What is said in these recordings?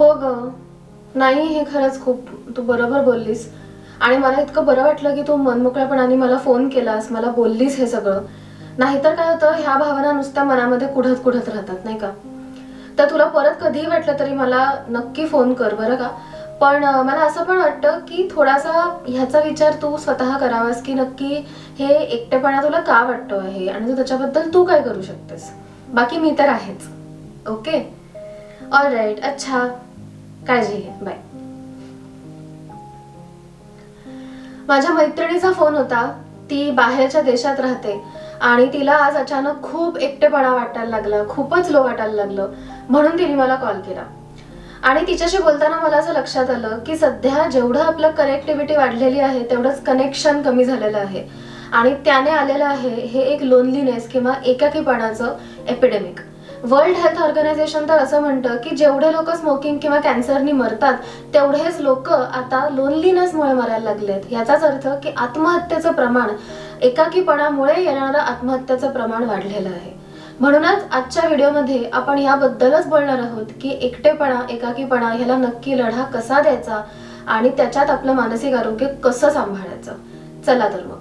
हो ग. नाही हे खरंच खूप तू बरोबर बोललीस. आणि मला इतकं बरं वाटलं की तू मनमोकळ्यापणाने मला फोन केलास मला बोललीस हे सगळं. नाहीतर काय होतं ह्या भावना नुसत्या मनामध्ये कुढत कुढत राहतात नाही का? तर तुला परत कधीही वाटलं तरी मला नक्की फोन कर बरं का? पण मला असं पण वाटतं की थोडासा ह्याचा विचार तू स्वतः करावास की नक्की हे एकटेपणा तुला का वाटतो आहे? आणि तू त्याच्याबद्दल तू काय करू शकतेस? बाकी मी तर आहेच. ओके? ऑल राईट अच्छा. काळजी घे. बाय माझ्या मैत्रिणीचा फोन होता. ती बाहेरच्या देशात राहते आणि तिला आज अचानक खूप एकटेपणा वाटायला लागला. खूपच लो वाटायला लागलं. म्हणून तिने मला कॉल केला. आणि तिच्याशी बोलताना मला असं लक्षात आलं की सध्या जेवढं आपलं कनेक्टिव्हिटी वाढलेली आहे तेवढंच कनेक्शन कमी झालेलं आहे. आणि त्याने आलेलं आहे हे एक लोनलीनेस किंवा एकाकीपणाचं एपिडेमिक वर्ल्ड हेल्थ ऑर्गनायझेशन तर असं म्हणतं की जेवढे लोक स्मोकिंग किंवा कॅन्सरनी मरतात तेवढेच लोक आता लोनलीनेसमुळे मरायला लागलेत याचाच अर्थ की आत्महत्येचं प्रमाण एकाकीपणामुळे येणारं आत्महत्येचं प्रमाण वाढलेलं आहे. म्हणूनच आजच्या व्हिडिओमध्ये आपण याबद्दलच बोलणार आहोत की एकटेपणा एकाकीपणा ह्याला नक्की लढा कसा द्यायचा आणि त्याच्यात आपलं मानसिक आरोग्य कसं सांभाळायचं. चला तर मग.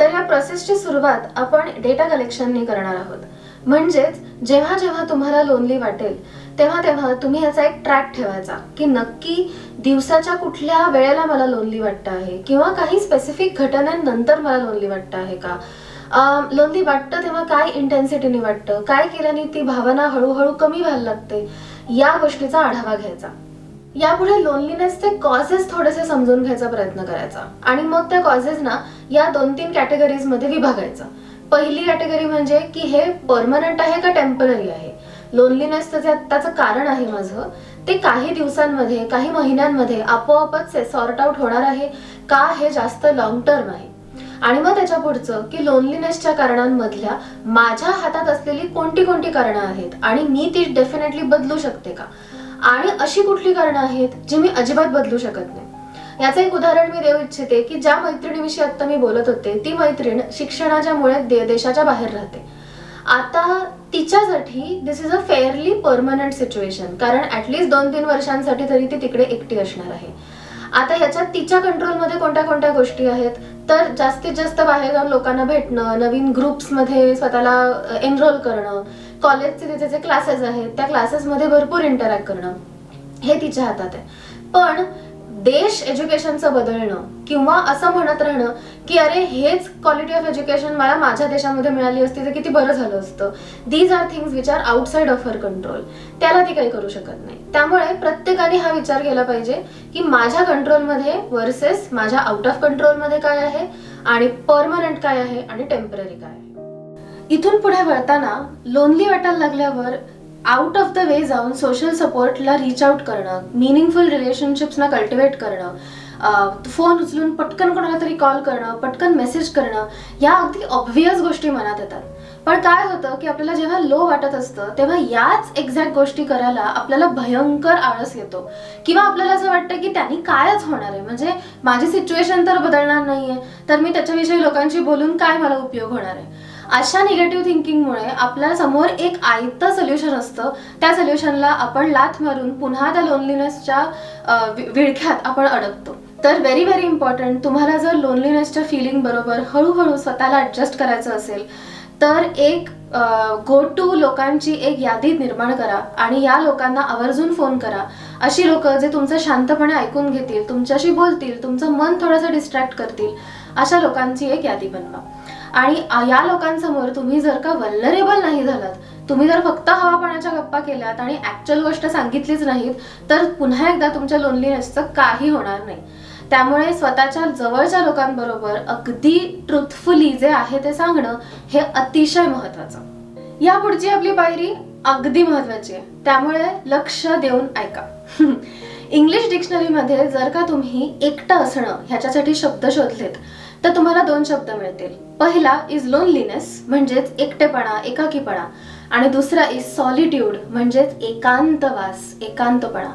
तर ह्या प्रोसेसची सुरुवात आपण डेटा कलेक्शननी करणार आहोत. म्हणजेच जेव्हा जेव्हा तुम्हाला लोनली वाटेल तेव्हा तेव्हा तुम्ही याचा एक ट्रॅक ठेवायचा की नक्की दिवसाच्या कुठल्या वेळेला मला लोनली वाटतं आहे किंवा काही स्पेसिफिक घटनांनंतर मला लोनली वाटतं आहे का? लोनली वाटतं तेव्हा काय इंटेन्सिटीने वाटतं? काय केल्याने ती भावना हळूहळू कमी व्हायला लागते? या गोष्टीचा आढावा घ्यायचा. यापुढे लोनलीनेसचे कॉजेस थोडेसे समजून घ्यायचा प्रयत्न करायचा. आणि मग त्या कॉजेसना या दोन तीन कॅटेगरीजमध्ये विभागायचं. पहिली कॅटेगरी म्हणजे की हे परमनंट आहे का टेंपररी आहे? लोनलीनेस जे आत्ताचं कारण आहे माझं. ते काही दिवसांमध्ये काही महिन्यांमध्ये आपोआपच सॉर्ट आउट होणार आहे का हे जास्त लॉंग टर्म आहे. आणि मग त्याच्या पुढचं की लोनलीनेसच्या कारणांमधल्या माझ्या हातात असलेली कोणती कोणती कारणं आहेत? आणि मी ती डेफिनेटली बदलू शकते का? आणि अशी कुठली कारणं आहेत जी मी अजिबात बदलू शकत नाही? याचं एक उदाहरण मी देऊ इच्छिते की ज्या मैत्रिणीविषयी आता मी बोलत होते ती मैत्रीण शिक्षणाच्या मुळे दे- देशाच्या बाहेर राहते. आता तिच्यासाठी this is a fairly permanent situation कारण ऍटलिस्ट दोन तीन वर्षांसाठी तरी ती तिकडे एकटी असणार आहे. आता ह्याच्यात तिच्या कंट्रोलमध्ये कोणत्या कोणत्या गोष्टी आहेत? तर जास्तीत जास्त बाहेर जाऊन लोकांना भेटणं नवीन ग्रुप्समध्ये स्वतःला एनरोल करणं कॉलेजचे तिचे जे क्लासेस आहेत त्या क्लासेसमध्ये भरपूर इंटरॅक्ट करणं हे तिच्या हातात आहे. पण देश एज्युकेशनचं बदलणं किंवा असं म्हणत राहणं की अरे हेच क्वालिटी ऑफ एज्युकेशन मला माझ्या देशामध्ये मिळाली असती तर किती बरं झालं असतं. These are things which are outside of her control त्याला ती काही करू शकत नाही. त्यामुळे प्रत्येकाने हा विचार केला पाहिजे की माझ्या कंट्रोलमध्ये वर्सेस माझ्या आउट ऑफ कंट्रोलमध्ये काय आहे आणि परमनंट काय आहे आणि टेंपररी काय आहे. इथून पुढे वळताना लोनली वाटायला लागल्यावर आउट ऑफ द वे जाऊन सोशल सपोर्टला रीच आउट करणं मिनिंगफुल रिलेशनशिप्सना कल्टिवेट करणं फोन उचलून पटकन कोणाला तरी कॉल करणं पटकन मेसेज करणं या अगदी ऑब्व्हियस गोष्टी मनात येतात. पण काय होतं की आपल्याला जेव्हा लो वाटत असतं तेव्हा याच एक्झॅक्ट गोष्टी करायला आपल्याला भयंकर आळस येतो. किंवा आपल्याला असं वाटतं की त्यांनी कायच होणार आहे? म्हणजे माझी सिच्युएशन तर बदलणार नाहीये. तर मी त्याच्याविषयी लोकांशी बोलून काय मला उपयोग होणार आहे? अशा निगेटिव्ह थिंकिंगमुळे आपल्यासमोर एक आयतं सोल्युशन असतं. त्या सोल्युशनला आपण लाथ मारून पुन्हा त्या लोनलीनेसच्या विळख्यात आपण अडकतो. तर व्हेरी व्हेरी इम्पॉर्टंट तुम्हाला जर लोनलीनेसच्या फिलिंग बरोबर हळूहळू स्वतःला ॲडजस्ट करायचं असेल तर एक गो टू लोकांची एक यादी निर्माण करा आणि या लोकांना आवर्जून फोन करा. अशी लोक जे तुमचं शांतपणे ऐकून घेतील तुमच्याशी बोलतील तुमचं मन थोडंसं डिस्ट्रॅक्ट करतील अशा लोकांची एक यादी बनवा. आणि या लोकांसमोर तुम्ही जर का वल्नरेबल नाही झालात तुम्ही जर फक्त हवापणाच्या गप्पा केल्यात आणि ऍक्च्युअल गोष्ट सांगितलीच नाहीत तर पुन्हा एकदा तुमच्या लोनलीनेसचं काही होणार नाही. त्यामुळे स्वतःच्या जवळच्या लोकांबरोबर अगदी ट्रुथफुली जे आहे ते सांगणं हे अतिशय महत्वाचं. या पुढची आपली पायरी अगदी महत्वाची आहे. त्यामुळे लक्ष देऊन ऐका. इंग्लिश डिक्शनरीमध्ये जर का तुम्ही एकटं असणं ह्याच्यासाठी शब्द शोधलेत तर तुम्हाला दोन शब्द मिळतील. पहिला इज लोनलीनेस म्हणजेच एकटेपणा एकाकीपणा. आणि दुसरा इज सॉलिट्यूड म्हणजेच एकांतवास एकांतपणा.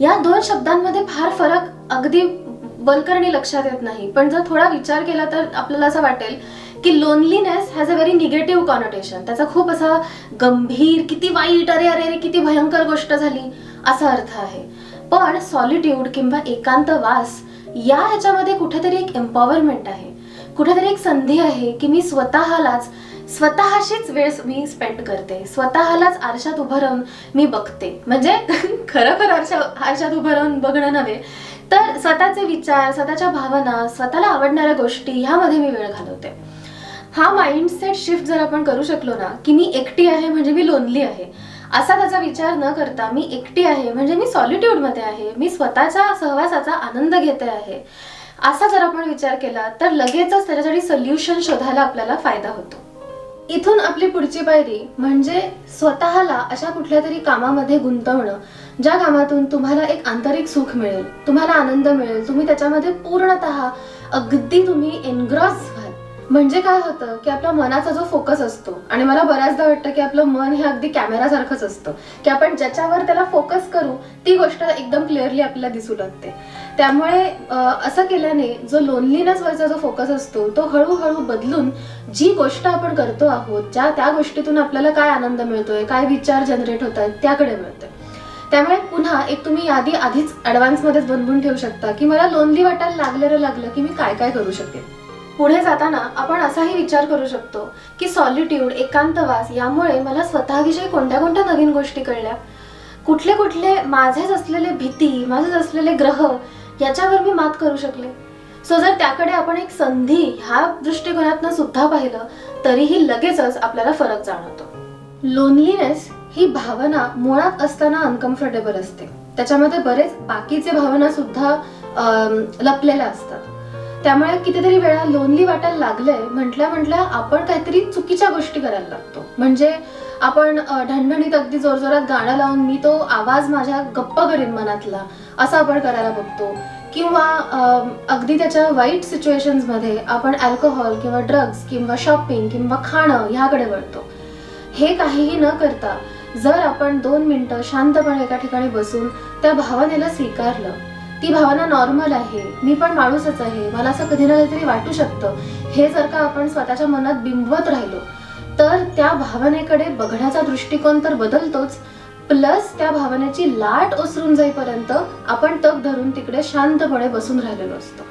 या दोन शब्दांमध्ये फार फरक अगदी बलकरणी लक्षात येत नाही. पण जर थोडा विचार केला तर आपल्याला असं वाटेल की loneliness has a very negative connotation त्याचा खूप असा गंभीर किती वाईट अरे अरे अरे किती भयंकर गोष्ट झाली असा अर्थ आहे. पण सॉलिट्यूड किंवा एकांतवास या ह्याच्यामध्ये कुठेतरी एक एम्पॉवरमेंट आहे. कुठेतरी एक संधी आहे की मी स्वतःलाच स्वतःशीच वेळ मी स्पेंड करते. स्वतःलाच आरशात उभं राहून मी बघते. म्हणजे खरोखर आरशा आरशात उभं राहून बघणं नव्हे तर स्वतःचे विचार स्वतःच्या भावना स्वतःला आवडणाऱ्या गोष्टी ह्यामध्ये मी वेळ घालवते. हा माइंडसेट शिफ्ट जर आपण करू शकलो ना की मी एकटी आहे म्हणजे मी लोनली आहे. असा त्याचा विचार न करता मी एकटी आहे म्हणजे मी सॉलिट्यूडमध्ये आहे मी स्वतःच्या सहवासाचा आनंद घेते आहे. असा जर आपण विचार केला तर लगेचच त्याच्यासाठी सोल्युशन शोधायला आपल्याला फायदा होतो. इथून आपली पुढची पायरी म्हणजे स्वतःला अशा कुठल्या तरी कामामध्ये गुंतवणं ज्या कामातून तुम्हाला एक आंतरिक सुख मिळेल तुम्हाला आनंद मिळेल तुम्ही त्याच्यामध्ये पूर्णतः अगदी तुम्ही एनग्रॉस व्हाल म्हणजे काय होतं की आपल्या मनाचा जो फोकस असतो आणि मला बऱ्याचदा वाटतं की आपलं मन हे अगदी कॅमेरासारखंच असतं की आपण ज्याच्यावर त्याला फोकस करू ती गोष्ट एकदम क्लिअरली आपल्याला दिसू लागते. त्यामुळे असं केल्याने जो लोनलीनेसवरचा जो फोकस असतो तो हळूहळू बदलून जी गोष्ट आपण करतो आहोत ज्या त्या गोष्टीतून आपल्याला काय आनंद मिळतोय काय विचार जनरेट होत आहेत त्याकडे मिळतोय त्यामुळे पुन्हा एक तुम्ही यादी आधीच ॲडव्हान्समध्येच बनवून ठेवू शकता की मला लोनली वाटायला लागलं रे लागलं की मी काय काय करू शकेन? पुढे जाताना आपण असाही विचार करू शकतो की सॉलिट्यूड एकांतवास यामुळे मला स्वतःविषयी कोणत्या कोणत्या नवीन गोष्टी कळल्या? कुठले कुठले माझेच असलेले भीती माझेच असलेले ग्रह याच्यावर मी मात करू शकले? सो जर त्याकडे आपण एक संधी ह्या दृष्टिकोनातनं सुद्धा पाहिलं तरीही लगेचच आपल्याला फरक जाणवतो. लोनलीनेस ही भावना मुळात असताना अनकम्फर्टेबल असते. त्याच्यामध्ये बरेच बाकीचे भावना सुद्धा लपलेल्या असतात. त्यामुळे कितीतरी वेळा लोनली वाटायला लागलंय. म्हटल्या म्हटल्या आपण काहीतरी चुकीच्या गोष्टी करायला लागतो. म्हणजे आपण ढणढणीत अगदी जोरजोरात गाणं लावून मी तो आवाज माझ्या गप्प करीन मनातला असं आपण करायला बघतो. किंवा अगदी त्याच्या वाईट सिच्युएशन्समध्ये आपण अल्कोहोल किंवा ड्रग्ज किंवा शॉपिंग किंवा खाणं ह्याकडे वळतो. हे काहीही न करता जर आपण दोन मिनटं शांतपणे एका ठिकाणी बसून त्या भावनेला स्वीकारलं ती भावना नॉर्मल आहे. मी पण माणूसच आहे. मला असं कधी ना कधीतरी वाटू शकतं. हे जर का आपण स्वतःच्या मनात बिंबवत राहिलो तर त्या भावनेकडे बघण्याचा दृष्टिकोन तर बदलतोच. प्लस त्या भावनेची लाट ओसरून जाईपर्यंत आपण तग धरून तिकडे शांतपणे बसून राहिलेलो असतो.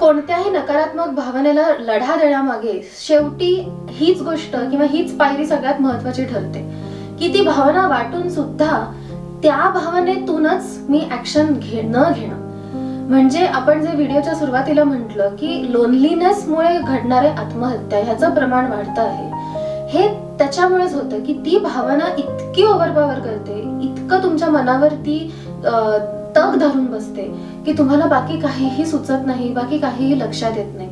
कोणत्याही नकारात्मक भावनेला लढा देण्यामागे शेवटी हीच गोष्ट किंवा हीच पायरी सगळ्यात महत्वाची ठरते. की ती भावना वाटून सुद्धा त्या भावनेतूनच मी ऍक्शन घे न घेणं. म्हणजे आपण जे व्हिडिओच्या सुरुवातीला म्हटलं की लोनलीनेसमुळे घडणारे आत्महत्या ह्याचं प्रमाण वाढतं आहे. हे त्याच्यामुळेच होतं की ती भावना इतकी ओव्हरपॉवर करते इतकं तुमच्या मनावर ती तग धरून बसते की तुम्हाला बाकी काहीही सुचत नाही बाकी काहीही लक्षात येत नाही.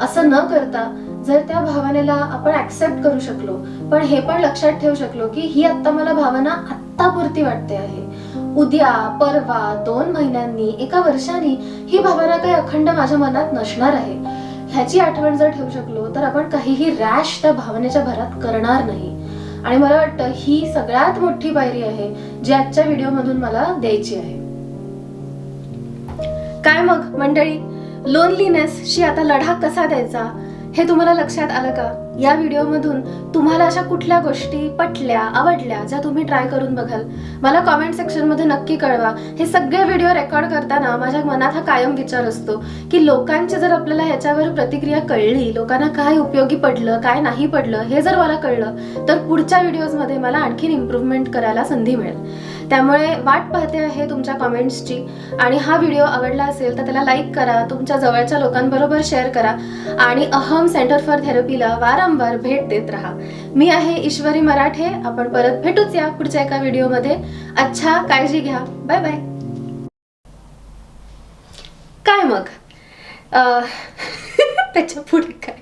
असं न करता जर त्या भावनेला आपण ऍक्सेप्ट करू शकलो पण हे पण लक्षात ठेवू शकलो की ही आत्ता मला भावना आत्तापुरती वाटते आहे. उद्या परवा दोन महिन्यांनी एका वर्षांनी ही भावना काही अखंड माझ्या मनात नसणार आहे. ह्याची आठवण जर ठेवू शकलो तर आपण काहीही रॅश त्या भावनेच्या भरात करणार नाही. आणि मला वाटतं ही सगळ्यात मोठी पायरी आहे जी आजच्या व्हिडिओमधून मला द्यायची आहे. काय मग मंडळी? लोनलीनेसशी आता लढा कसा द्यायचा? हे तुम्हाला लक्षात आलं का? या व्हिडिओमधून तुम्हाला अशा कुठल्या गोष्टी पटल्या आवडल्या ज्या तुम्ही ट्राय करून बघाल? मला कॉमेंट सेक्शनमध्ये नक्की कळवा. हे सगळे व्हिडिओ रेकॉर्ड करताना माझ्या मनात हा कायम विचार असतो की लोकांची जर आपल्याला ह्याच्यावर प्रतिक्रिया कळली लोकांना काय उपयोगी पडलं काय नाही पडलं हे जर मला कळलं तर पुढच्या व्हिडिओजमध्ये मला आणखीन इम्प्रूव्हमेंट करायला संधी मिळेल. त्यामुळे वाट पाहते आहे तुमच्या कमेंट्सची आणि हा व्हिडिओ आवडला असेल तर त्याला लाईक करा तुमच्या जवळच्या लोकांबरोबर शेअर करा आणि अहम सेंटर फॉर थेरपीला वारंवार भेट देत राहा. मी आहे ईश्वरी मराठे आपण परत भेटूच या पुढच्या एका व्हिडिओमध्ये अच्छा काळजी घ्या. बाय बाय काय मग? त्याच्या पुढे काय?